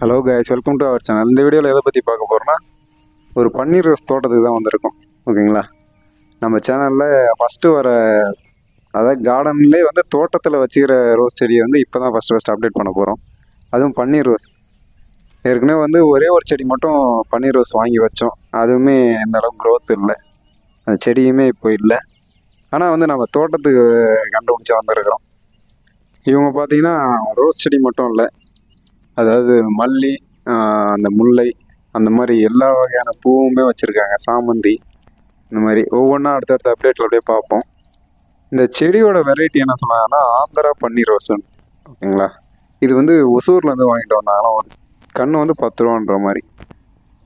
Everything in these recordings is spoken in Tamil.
Hello guys welcome to our channel இந்த வீடியோவில் எதை பற்றி பார்க்க போகிறோன்னா ஒரு பன்னீர் ரோஸ் தோட்டத்துக்கு தான் வந்திருக்கோம். ஓகேங்களா? நம்ம சேனலில் ஃபஸ்ட்டு வர அதாவது கார்டன்லேயே வந்து தோட்டத்தில் வச்சுக்கிற ரோஸ் செடியை வந்து இப்போ தான் ஃபஸ்ட்டு ஃபஸ்ட்டு அப்டேட் பண்ண போகிறோம் அதுவும் பன்னீர் ரோஸ் ஏற்கனவே வந்து ஒரே ஒரு செடி மட்டும் பன்னீர் ரோஸ் வாங்கி வச்சோம். அதுவுமே எந்த அளவுக்கு growth இல்லை. அந்த செடியுமே இப்போ இல்லை. ஆனால் வந்து நம்ம தோட்டத்துக்கு கண்டுபிடிச்சி வந்திருக்கிறோம். இவங்க பார்த்தீங்கன்னா ரோஸ் செடி மட்டும் இல்லை. அதாவது மல்லி அந்த முல்லை அந்த மாதிரி எல்லா வகையான பூவுமே வச்சுருக்காங்க. சாமந்தி இந்த மாதிரி ஒவ்வொன்றா அடுத்தடுத்த அப்டேட்டில் அப்படியே பார்ப்போம். இந்த செடியோட வெரைட்டி என்ன சொன்னாங்கன்னா ஆந்திரா பன்னீர் ரோசன் ஓகேங்களா? இது வந்து ஒசூர்லேருந்து வாங்கிட்டு வந்தாங்கன்னா ஒரு கன்று வந்து பத்து ரூபான்ற மாதிரி.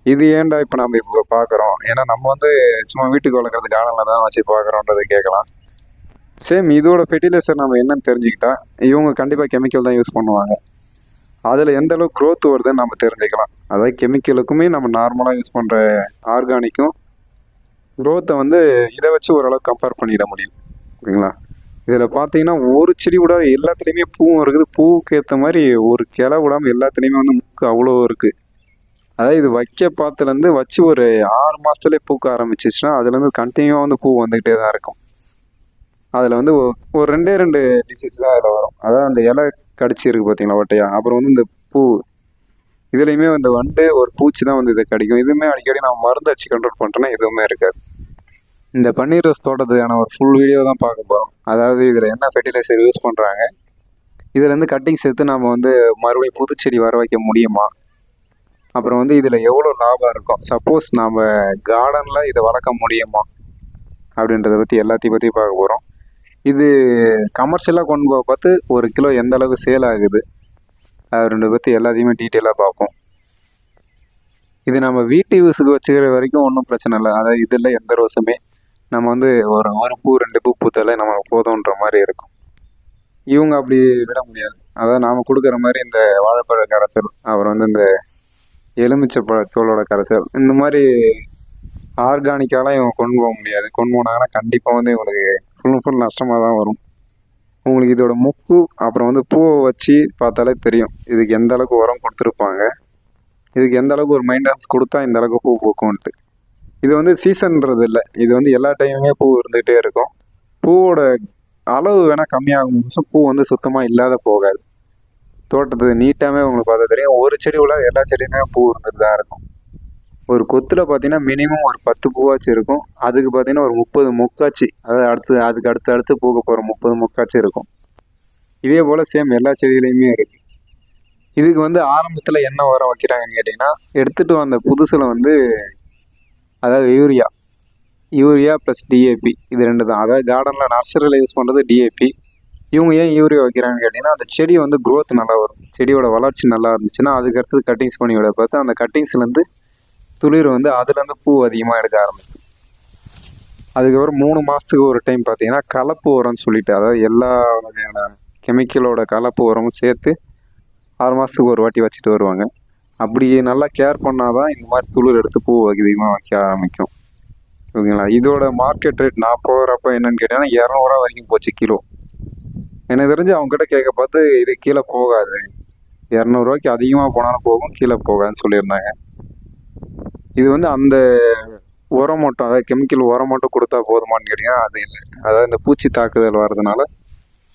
இது ஏன்டா இப்போ நம்ம இப்போ பார்க்குறோம்? ஏன்னா நம்ம வந்து சும்மா வீட்டுக்கு வளர்க்குறது கார்டனில் தான் வச்சு பார்க்குறோன்றதை கேட்கலாம். சேம் இதோட ஃபெர்டிலைசர் நம்ம என்னன்னு தெரிஞ்சுக்கிட்டா இவங்க கண்டிப்பாக கெமிக்கல் தான் யூஸ் பண்ணுவாங்க. அதில் எந்த அளவுக்கு க்ரோத் வருதுன்னு நம்ம தெரிஞ்சுக்கலாம். அதாவது கெமிக்கலுக்குமே நம்ம நார்மலாக யூஸ் பண்ணுற ஆர்கானிக்கும் க்ரோத்தை வந்து இதை வச்சு ஓரளவுக்கு கம்பேர் பண்ணிட முடியும். ஓகேங்களா இதில் பார்த்தீங்கன்னா ஒரு செடி விடாது எல்லாத்துலேயுமே பூவும் இருக்குது. பூவுக்கு ஏற்ற மாதிரி ஒரு கிளை விடாமல் எல்லாத்துலேயுமே வந்து முக்கு அவ்வளோ இருக்குது அதாவது இது வைக்க பார்த்துலேருந்து வச்சு ஒரு ஆறு மாதத்துலேயே பூக்க ஆரம்பிச்சிச்சுன்னா அதுலேருந்து கண்டினியூவாக வந்து பூ வந்துக்கிட்டே தான் இருக்கும். அதில் வந்து ஒ- ஒரு ரெண்டே ரெண்டு டிசீஸ் தான் அதில் வரும். அதாவது அந்த இலை கடிச்சிருக்கு பார்த்தீங்களா ஒட்டையா அப்புறம் வந்து இந்த பூ இதுலேயுமே இந்த வண்டு ஒரு பூச்சி தான் வந்து இதை கடிக்கும். இதுவுமே அடிக்கடி நம்ம மருந்து அடிச்சு கண்ட்ரோல் பண்ணுறேன்னா எதுவுமே இருக்காது. இந்த பன்னீர் ரோஸ் தோட்டத்துக்கான ஒரு ஃபுல் வீடியோ தான் பார்க்க போகிறோம் அதாவது இதில் என்ன ஃபெர்டிலைசர் யூஸ் பண்ணுறாங்க இதுலேருந்து கட்டிங் சேர்த்து நம்ம வந்து மறுபடியும் புதுச்செடி வர வைக்க முடியுமா? அப்புறம் வந்து இதில் எவ்வளோ லாபம் இருக்கும்? சப்போஸ் நாம் கார்டனில் இதை வளர்க்க முடியுமா? அப்படின்றத பற்றி எல்லாத்தையும் பற்றி பார்க்க போகிறோம் இது கமர்ஷியலாக கொண்டு போக பார்த்து ஒரு கிலோ எந்த அளவு சேல் ஆகுது? அது ரெண்டு பற்றி எல்லாத்தையுமே டீட்டெயிலாக பார்ப்போம். இது நம்ம வீட்டு யூஸுக்கு வச்சுக்கிற வரைக்கும் ஒன்றும் பிரச்சனை இல்லை. அதாவது இதில் எந்த ரோஸுமே. நம்ம வந்து ஒரு ஒரு பூ ரெண்டு பூ பூத்தாலே நம்ம போதுன்ற மாதிரி இருக்கும். இவங்க அப்படி விட முடியாது. அதாவது நாம் கொடுக்குற மாதிரி இந்த வாழைப்பழ கரைசல் அப்புறம் வந்து இந்த எலுமிச்சை பழ தோலோட கரைசல் இந்த மாதிரி ஆர்கானிக்காலாம் இவங்க கொண்டு போக முடியாது. கொண்டு போனாங்கன்னா கண்டிப்பாக வந்து இவங்களுக்கு ஃபுல் நஷ்டமாக தான் வரும். உங்களுக்கு இதோட முக்கு அப்புறம் வந்து பூவை வச்சு பார்த்தாலே தெரியும். இதுக்கு எந்த அளவுக்கு உரம் கொடுத்துருப்பாங்க. இதுக்கு எந்த அளவுக்கு ஒரு மெயின்டெனன்ஸ் கொடுத்தா இந்த அளவுக்கு பூ பூக்கும்ன்ட்டு. இது வந்து சீசன்றது இல்லை. இது வந்து எல்லா டைமுமே பூ இருந்துகிட்டே இருக்கும். பூவோட அளவு வேணால் கம்மியாகும். நிமிஷம் பூ வந்து சுத்தமாக இல்லாத போகாது. தோட்டத்துக்கு நீட்டாகவே உங்களுக்கு பார்த்தா தெரியும். ஒரு செடி உள்ள எல்லா செடியுமே பூ இருந்துட்டு தான் இருக்கும். ஒரு கொத்தில் பார்த்தீங்கன்னா மினிமம் ஒரு பத்து பூவாச்சு இருக்கும். அதுக்கு பார்த்தீங்கன்னா ஒரு முப்பது மொக்காச்சு. அதாவது அடுத்து அதுக்கு அடுத்து அடுத்து பூக்க போகிற முப்பது மொக்காச்சு இருக்கும். இதே போல் சேம் எல்லா செடியிலையுமே இருக்கு. இதுக்கு வந்து ஆரம்பத்தில் என்ன உரம் வைக்கிறாங்கன்னு கேட்டிங்கன்னா எடுத்துகிட்டு வந்த புதுசில் வந்து அதாவது யூரியா. யூரியா ப்ளஸ் டிஏபி இது ரெண்டு தான். அதாவது கார்டனில் நர்சரியில் யூஸ் பண்ணுறது டிஏபி இவங்க ஏன் யூரியா வைக்கிறாங்கன்னு கேட்டிங்கன்னா அந்த செடி வந்து க்ரோத் நல்லா வரும். செடியோட வளர்ச்சி நல்லா இருந்துச்சுன்னா அதுக்கு அடுத்தது கட்டிங்ஸ் பண்ணி விட பார்த்து அந்த கட்டிங்ஸ்லேருந்து துளிர் வந்து அதுலேருந்து பூ அதிகமாக எடுக்க ஆரம்பிக்கும் அதுக்கப்புறம் மூணு மாதத்துக்கு ஒரு டைம் பார்த்தீங்கன்னா கலப்பு உரம்னு சொல்லிட்டு அதாவது எல்லா வகையான கெமிக்கலோட கலப்பு உரமும் சேர்த்து ஆறு மாதத்துக்கு ஒரு வாட்டி வச்சுட்டு வருவாங்க. அப்படி நல்லா கேர் பண்ணால் தான் இந்த மாதிரி துளிர் எடுத்து பூ அதிகமாக வைக்க ஆரம்பிக்கும். ஓகேங்களா? இதோட மார்க்கெட் ரேட் நான் போகிறப்ப என்னன்னு கேட்டீங்கன்னா இரநூறுவா வரைக்கும் போச்சு கிலோ. எனக்கு தெரிஞ்சு அவங்ககிட்ட கேட்க பார்த்து இது கீழே போகாது. இரநூறுவாய்க்கு அதிகமாக போனாலும் போகும் கீழே போகாதுன்னு சொல்லியிருந்தாங்க. இது வந்து அந்த உரம் மட்டும் அதாவது கெமிக்கல் உரம் மட்டும் கொடுத்தா போதுமான்னு கேட்டிங்கன்னா அது இல்லை. அதாவது இந்த பூச்சி தாக்குதல் வர்றதுனால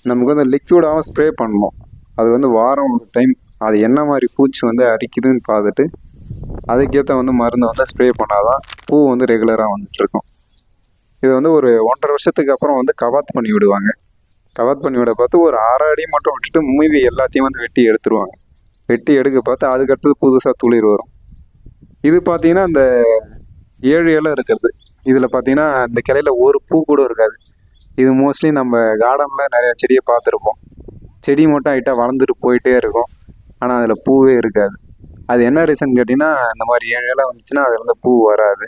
நமக்கு வந்து லிக்விடாகவும் ஸ்ப்ரே பண்ணணும். அது வந்து வாரம் ஒரு டைம் அது என்ன மாதிரி பூச்சி வந்து அரிக்குதுன்னு பார்த்துட்டு அதுக்கேற்ற வந்து மருந்து வந்து ஸ்ப்ரே பண்ணாதான் பூ வந்து ரெகுலராக வந்துட்டுருக்கும் இது வந்து ஒரு ஒன்றரை வருஷத்துக்கு அப்புறம் வந்து கவாத் பண்ணி விடுவாங்க. கவாத் பண்ணி விட பார்த்து ஒரு அரை அடி மட்டும் விட்டுட்டு மீதி எல்லாத்தையும் வந்து வெட்டி எடுத்துருவாங்க. வெட்டி எடுக்க பார்த்து அதுக்கடுத்தது புதுசாக துளிர் வரும். இது பார்த்தீங்கன்னா அந்த ஏழு இலை இருக்கிறது இதில் பார்த்தீங்கன்னா இந்த கிளையில ஒரு பூ கூட இருக்காது. இது மோஸ்ட்லி நம்ம கார்டனில் நிறைய செடியை பார்த்துருப்போம். செடி மட்டும் ஹைட்டாக வளர்ந்துட்டு போயிட்டே இருக்கும். ஆனால் அதில் பூவே இருக்காது. அது என்ன ரீசன் கேட்டிங்கன்னா இந்த மாதிரி ஏழு இலை வந்துச்சுன்னா அதில் வந்து பூ வராது.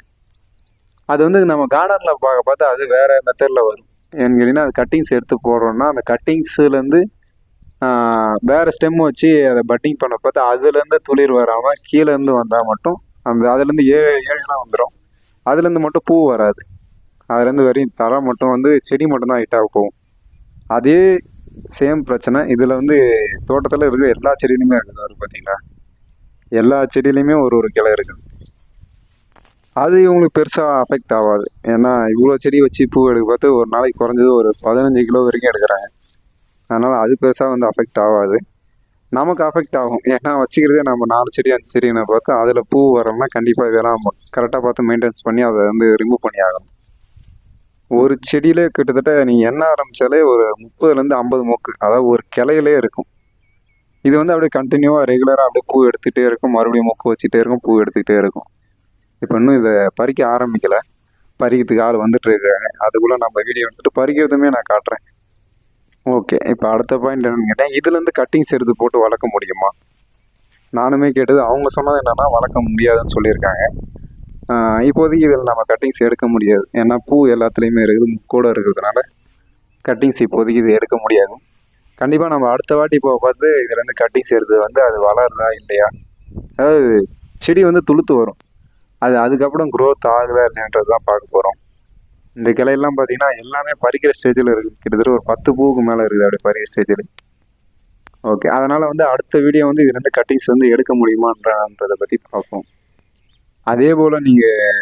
அது வந்து நம்ம கார்டனில் பார்க்க பார்த்தா அது வேறு மெத்தடில் வரும். ஏன்னு கேட்டிங்கன்னா அது கட்டிங்ஸ் எடுத்து போடுறோம்னா அந்த கட்டிங்ஸ்லேருந்து வேறு ஸ்டெம் வச்சு அதை பட்டிங் பண்ண பார்த்தா அதுலேருந்து துளிர் வராமல் கீழேருந்து வந்தால் மட்டும் அந்த அதுலேருந்து ஏழு ஏழுலாம் வந்துடும் அதுலேருந்து மட்டும் பூ வராது. அதுலேருந்து வெறும் தரை மட்டும் வந்து செடி மட்டும்தான் ஹைட்டாக போகும். அதே சேம் பிரச்சனை. இதில் வந்து தோட்டத்தில் இருக்கிற எல்லா செடியிலுமே இருக்குது. அவர் பார்த்தீங்களா எல்லா செடியிலையுமே ஒரு ஒரு கிளை இருக்குது. அது இவங்களுக்கு பெருசாக அஃபெக்ட் ஆகாது. ஏன்னா இவ்வளோ செடி வச்சு பூ எடுக்க பார்த்து ஒரு நாளைக்கு குறைஞ்சது ஒரு பதினஞ்சு கிலோ வரைக்கும் எடுக்கிறாங்க. அதனால் அது பெருசாக வந்து அஃபெக்ட் ஆகாது. நமக்கு அஃபெக்ட் ஆகும். ஏன்னா வச்சுக்கிறதே நம்ம நாலு செடி அஞ்சு செடின்னு பார்த்து அதில் பூ வரோம்னா கண்டிப்பாக இதெல்லாம் கரெக்டாக பார்த்து மெயின்டைன்ஸ் பண்ணி அதை வந்து ரிமூவ் பண்ணி ஆகணும். ஒரு செடியிலே கிட்டத்தட்ட நீங்கள் என்ன ஆரம்பித்தாலே ஒரு முப்பதுலேருந்து ஐம்பது மூக்கு அதாவது ஒரு கிளையிலே இருக்கும். இது வந்து அப்படியே கண்டினியூவாக ரெகுலராக அப்படியே பூ எடுத்துகிட்டே இருக்கும். மறுபடியும் மொக்கு வச்சுட்டே இருக்கும் பூ எடுத்துக்கிட்டே இருக்கும். இப்போ இன்னும் இதை பறிக்க ஆரம்பிக்கலை. பறிக்கிறதுக்கு ஆள் வந்துட்டு இருக்காங்க. அதுக்குள்ளே நம்ம வீடியோ எடுத்துகிட்டு பறிக்கிறதுமே நான் காட்டுறேன். ஓகே இப்போ அடுத்த பாயிண்ட் என்னென்னு கேட்டேன். இதுலேருந்து கட்டிங்ஸ் எடுத்து போட்டு வளர்க்க முடியுமா? நானுமே கேட்டது அவங்க சொன்னது என்னென்னா வளர்க்க முடியாதுன்னு சொல்லியிருக்காங்க. இப்போதைக்கு இதில் நம்ம கட்டிங்ஸ் எடுக்க முடியாது. ஏன்னா பூ எல்லாத்துலேயுமே இருக்குது முக்கோடு இருக்கிறதுனால கட்டிங்ஸ் இப்போதைக்கு இது எடுக்க முடியாது. கண்டிப்பாக நம்ம அடுத்த வாட்டி இப்போ பார்த்து இதுலேருந்து கட்டிங்ஸ் எடுத்து வந்து அது வளருதா இல்லையா? அதாவது செடி வந்து துளுத்து வரும். அது அதுக்கப்புறம் க்ரோத் ஆகுதா இல்லைன்றது தான் பார்க்க போகிறோம் இந்த கிளையெல்லாம் பார்த்தீங்கன்னா எல்லாமே பறிக்கிற ஸ்டேஜில் இருக்குது கிட்டத்தட்ட ஒரு பத்து பூவுக்கு மேலே இருக்குது அப்படியே பறிக்கிற ஸ்டேஜில் ஓகே அதனால் வந்து அடுத்த வீடியோ வந்து இதுலேருந்து கட்டிங்ஸ் வந்து எடுக்க முடியுமான்றதை பற்றி பார்ப்போம். அதே போல் நீங்கள்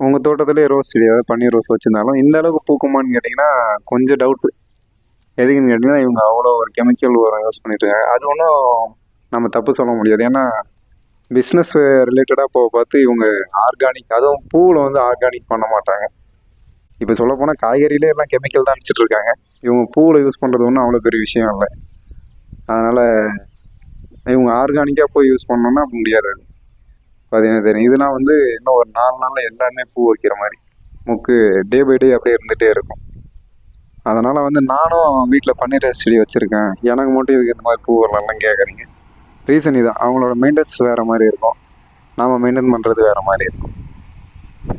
உங்கள் தோட்டத்திலே ரோஸ் செடி அதாவது பன்னீர் ரோஸ் வச்சுருந்தாலும் இந்த அளவுக்கு பூக்குமான்னு கேட்டிங்கன்னா கொஞ்சம் டவுட்டு எதுக்குன்னு கேட்டிங்கன்னா இவங்க அவ்வளோ ஒரு கெமிக்கல் உரம் யூஸ் பண்ணிட்டுருக்காங்க அது ஒன்றும் நம்ம தப்பு சொல்ல முடியாது. ஏன்னா பிஸ்னஸ் ரிலேட்டடாக போக பார்த்து இவங்க ஆர்கானிக் அதுவும் பூவில் வந்து ஆர்கானிக் பண்ண மாட்டாங்க. இப்போ சொல்ல போனால் காய்கறியிலே எல்லாம் கெமிக்கல் தான் அடிச்சிட்டு இருக்காங்க. இவங்க பூவில் யூஸ் பண்ணுறது ஒன்றும் அவ்வளோ பெரிய விஷயம் இல்லை. அதனால் இவங்க ஆர்கானிக்காக போய் யூஸ் பண்ணோன்னா முடியாது அது. பார்த்தீங்கன்னா தெரியும். இதெல்லாம் வந்து இன்னும் ஒரு நாலு நாளில் எல்லாமே பூ வைக்கிற மாதிரி. முக்கு டே பை டே அப்படியே இருந்துகிட்டே இருக்கும். அதனால் வந்து நானும் வீட்டில் பன்னீர் செடி வச்சுருக்கேன். எனக்கு மட்டும் இதுக்கு இந்த மாதிரி பூ வரலாம்லாம் கேட்குறீங்க ரீசன் இதான். அவங்களோட மெயின்டெனன்ஸ் வேறு மாதிரி இருக்கும். நாம் மெயின்டைன் பண்ணுறது வேறு மாதிரி இருக்கும்.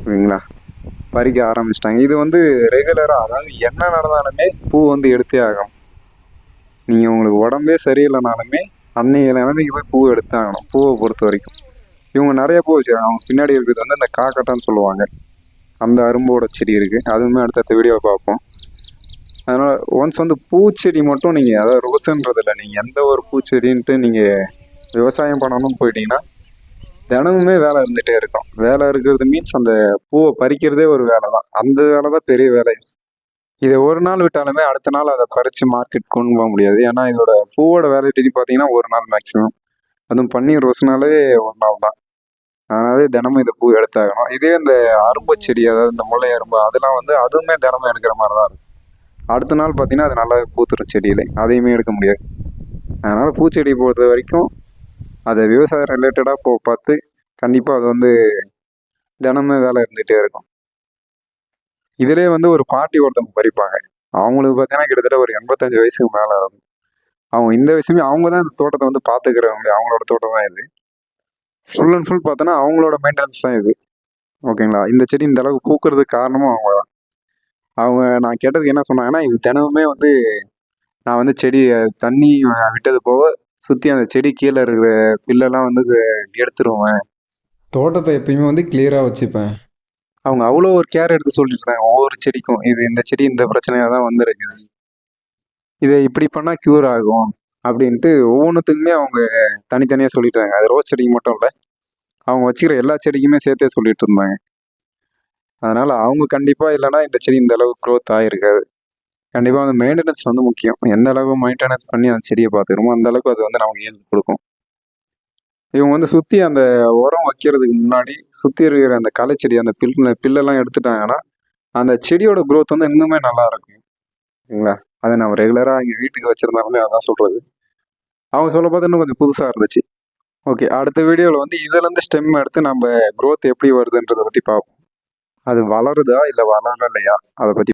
சரிங்களா பறிக்க ஆரம்பிச்சிட்டாங்க. இது வந்து ரெகுலராக அதாவது என்ன நடந்தாலுமே பூ வந்து எடுத்தே ஆகும் நீங்கள் உங்களுக்கு உடம்பே சரியில்லைனாலுமே அன்னைக்கு நிலைமைக்கு போய் பூ எடுத்தே ஆகணும் பூவை பொறுத்த வரைக்கும். இவங்க நிறைய பூ வச்சுருக்காங்க. அவங்க பின்னாடி இருக்கிறது வந்து இந்த காக்கட்டான்னு சொல்லுவாங்க. அந்த அரும்போட செடி இருக்குது அதுவுமே அடுத்தடுத்த வீடியோவை பார்ப்போம். அதனால் ஒன்ஸ் வந்து பூச்செடி மட்டும் நீங்கள் அதாவது ரோஸுன்றது இல்லை நீங்கள் எந்த ஒரு பூச்செடின்ட்டு நீங்கள் விவசாயம் பண்ணணும்னு போயிட்டீங்கன்னா தினமுமே வேலை இருந்துகிட்டே இருக்கும். வேலை இருக்கிறது மீன்ஸ் அந்த பூவை பறிக்கிறதே ஒரு வேலை தான் அந்த வேலை தான் பெரிய வேலை. இதை ஒரு நாள் விட்டாலுமே அடுத்த நாள் அதை பறித்து மார்க்கெட் கொண்டு போக முடியாது. ஏன்னா இதோட பூவோட வேலைட்டிக்கு பார்த்தீங்கன்னா ஒரு நாள் மேக்ஸிமம் அதுவும் பன்னீர் ரோஸ்னாலே ஒரு நாள் தான். அதனாலே தினமும் இதை பூ எடுத்தாகணும். இதே இந்த அரும்பு செடி அதாவது இந்த முல்லை அரும்பு அதெல்லாம் வந்து அதுவுமே தினமும் எடுக்கிற மாதிரி தான் இருக்கும். அடுத்த நாள் பார்த்தீங்கன்னா அது நல்லா பூத்துற செடியிலே. அதையுமே எடுக்க முடியாது. அதனால் பூச்செடி பொறுத்த வரைக்கும் அதை விவசாயம் ரிலேட்டடாக போ பார்த்து கண்டிப்பாக அது வந்து தினமும் வேலை இருந்துகிட்டே இருக்கும். இதிலே வந்து ஒரு பாட்டி ஒருத்தவங்க பறிப்பாங்க. அவங்களுக்கு பார்த்தீங்கன்னா கிட்டத்தட்ட ஒரு எண்பத்தஞ்சு வயசுக்கு மேலே இருக்கும் அவங்க இந்த வயசுமே அவங்க தான் இந்த தோட்டத்தை வந்து பார்த்துக்கிறவங்க அவங்களோட தோட்டம் தான் இது. ஃபுல் அண்ட் ஃபுல் பார்த்தோன்னா அவங்களோட மெயின்டெனன்ஸ் தான் இது. ஓகேங்களா? இந்த செடி இந்த அளவுக்கு பூக்கிறதுக்கு காரணமும் அவங்க தான். அவங்க நான் கேட்டதுக்கு என்ன சொன்னாங்கன்னா இது தினமுமே வந்து நான் வந்து செடி தண்ணி விட்டது போக சுற்றி அந்த செடி கீழே இருக்கிற பில்லெல்லாம் வந்து எடுத்துருவேன். தோட்டத்தை எப்பயுமே வந்து கிளியராக வச்சுப்பேன். அவங்க அவ்வளோ ஒரு கேர் எடுத்து சொல்லியிருக்காங்க ஒவ்வொரு செடிக்கும். இது இந்த செடி இந்த பிரச்சனையாக தான் வந்திருக்குது. இதை இப்படி பண்ணால் க்யூர் ஆகும் அப்படின்ட்டு ஒவ்வொன்றுத்துக்குமே அவங்க தனித்தனியாக சொல்லிட்டாங்க. அது ரோஸ் செடிக்கு மட்டும் இல்லை. அவங்க வச்சுக்கிற எல்லா செடிக்குமே சேர்த்தே சொல்லிட்டு இருந்தாங்க. அதனால் அவங்க கண்டிப்பாக இல்லைன்னா இந்த செடி இந்த அளவுக்கு க்ரோத் ஆகிருக்காது கண்டிப்பாக வந்து மெயின்டெனன்ஸ் வந்து முக்கியம். எந்த அளவுக்கு மெயின்டெனன்ஸ் பண்ணி அந்த செடியை பார்த்துக்கிறோமோ அந்த அளவுக்கு அது வந்து நமக்கு ஏழு கொடுக்கும். இவங்க வந்து சுற்றி அந்த உரம் வைக்கிறதுக்கு முன்னாடி சுற்றி இருக்கிற அந்த களை செடி அந்த பில் பில்லெல்லாம் எடுத்துட்டாங்கன்னா அந்த செடியோட க்ரோத் வந்து இன்னுமே நல்லா இருக்கும். சரிங்களா அதை நம்ம ரெகுலராக இங்கே வீட்டுக்கு வச்சுருந்தாலுமே அதான் சொல்கிறது அவங்க சொல்ல பார்த்து இன்னும் கொஞ்சம் புதுசாக இருந்துச்சு. ஓகே அடுத்த வீடியோவில் வந்து இதுலேருந்து ஸ்டெம் எடுத்து நம்ம க்ரோத் எப்படி வருதுன்றதை பற்றி பார்ப்போம். அது வளருதா இல்லை வளரலையா? அதை பற்றி